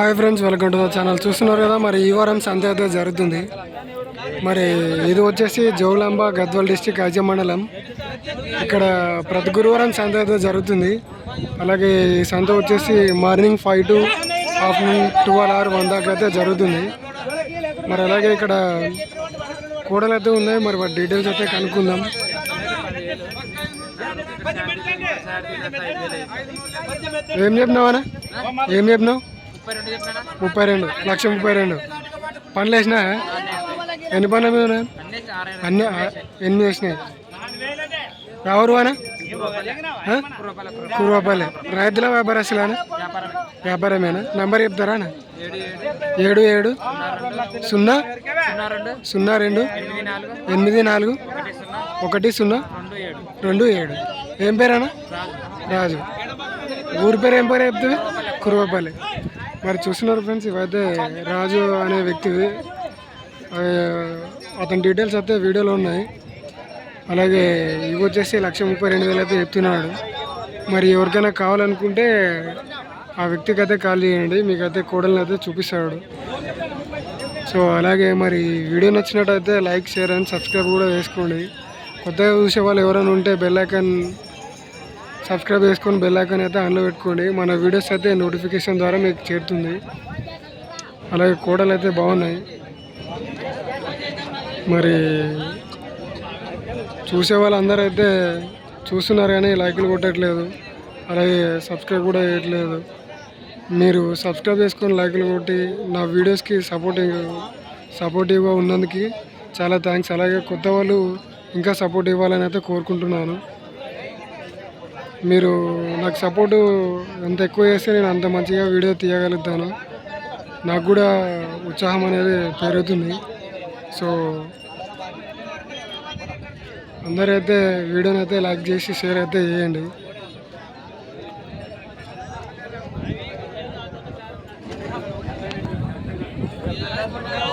Hi friends welcome to the channel చూస్తున్నారు కదా మరి ఈ వారం సంత అయితే జరుగుతుంది. మరి ఇది వచ్చేసి జౌలాంబ గద్వాల్ డిస్టిక్ అజయ మండలం. ఇక్కడ ప్రతి గురువారం సంత అయితే జరుగుతుంది. అలాగే ఈ సంత వచ్చేసి morning five to afternoon twelve or one దాకా అయితే జరుగుతుంది. మరి అలాగే ఇక్కడ కూడలు అయితే ఉన్నాయి మరి వాటి డీటెయిల్స్ అయితే కనుక్కుందాం. ఏం చెప్పినావా ఏం చెప్పినావు ముప్పై రెండు లక్ష ముప్పై రెండు. పనులు వేసినా? ఎన్ని పనులు మీద అన్ని? ఎన్ని వేసినాయి. ఎవరు అనా కురువాపల్లి రైతుల వ్యాపారస్తులేనా వ్యాపారమేనా? నంబర్ చెప్తారా అన్న? ఏడు ఏడు. సున్నా? సున్నా రెండు. ఎనిమిది నాలుగు. ఒకటి సున్నా. రెండు ఏడు. ఏం పేరేనా రాజు. ఊరి పేరు ఏం పేరు చెప్తుంది కురువాపల్లి మరి చూస్తున్నారు ఫ్రెండ్స్ ఇవైతే రాజు అనే వ్యక్తివి అతని డీటెయిల్స్ అయితే వీడియోలో ఉన్నాయి. అలాగే ఇవి వచ్చేసి లక్ష ముప్పై రెండు వేలు అయితే చెప్తున్నాడు. మరి ఎవరికైనా కావాలనుకుంటే ఆ వ్యక్తికి అయితే కాల్ చేయండి. మీకు అయితే కోడల్ని అయితే చూపిస్తాడు. సో అలాగే మరి వీడియో నచ్చినట్టయితే లైక్ షేర్ అండ్ సబ్స్క్రైబ్ కూడా చేసుకోండి కొత్తగా చూసే వాళ్ళు ఎవరైనా ఉంటే బెల్ ఐకాన్ సబ్స్క్రైబ్ చేసుకొని బెల్ ఐకాన్ అయితే ఆన్లో పెట్టుకోండి. మన వీడియోస్ అయితే నోటిఫికేషన్ ద్వారా మీకు చేరుతుంది. అలాగే కోడలు అయితే బాగున్నాయి. మరి చూసే వాళ్ళందరూ అయితే చూస్తున్నారు కానీ లైక్లు కొట్టట్లేదు. అలాగే సబ్స్క్రైబ్ కూడా చేయట్లేదు. మీరు సబ్స్క్రైబ్ చేసుకొని లైక్లు కొట్టి నా వీడియోస్కి సపోర్టింగ్ సపోర్టివ్గా ఉన్నందుకు చాలా థ్యాంక్స్. అలాగే కొత్త వాళ్ళు ఇంకా సపోర్ట్ ఇవ్వాలని అయితే కోరుకుంటున్నాను. మీరు నాకు సపోర్టు ఎంత ఎక్కువ చేస్తే నేను అంత మంచిగా వీడియో తీయగలుగుతాను. నాకు కూడా ఉత్సాహం అనేది పెరుగుతుంది. సో అందరూ అయితే వీడియోని అయితే లైక్ చేసి షేర్ అయితే చేయండి.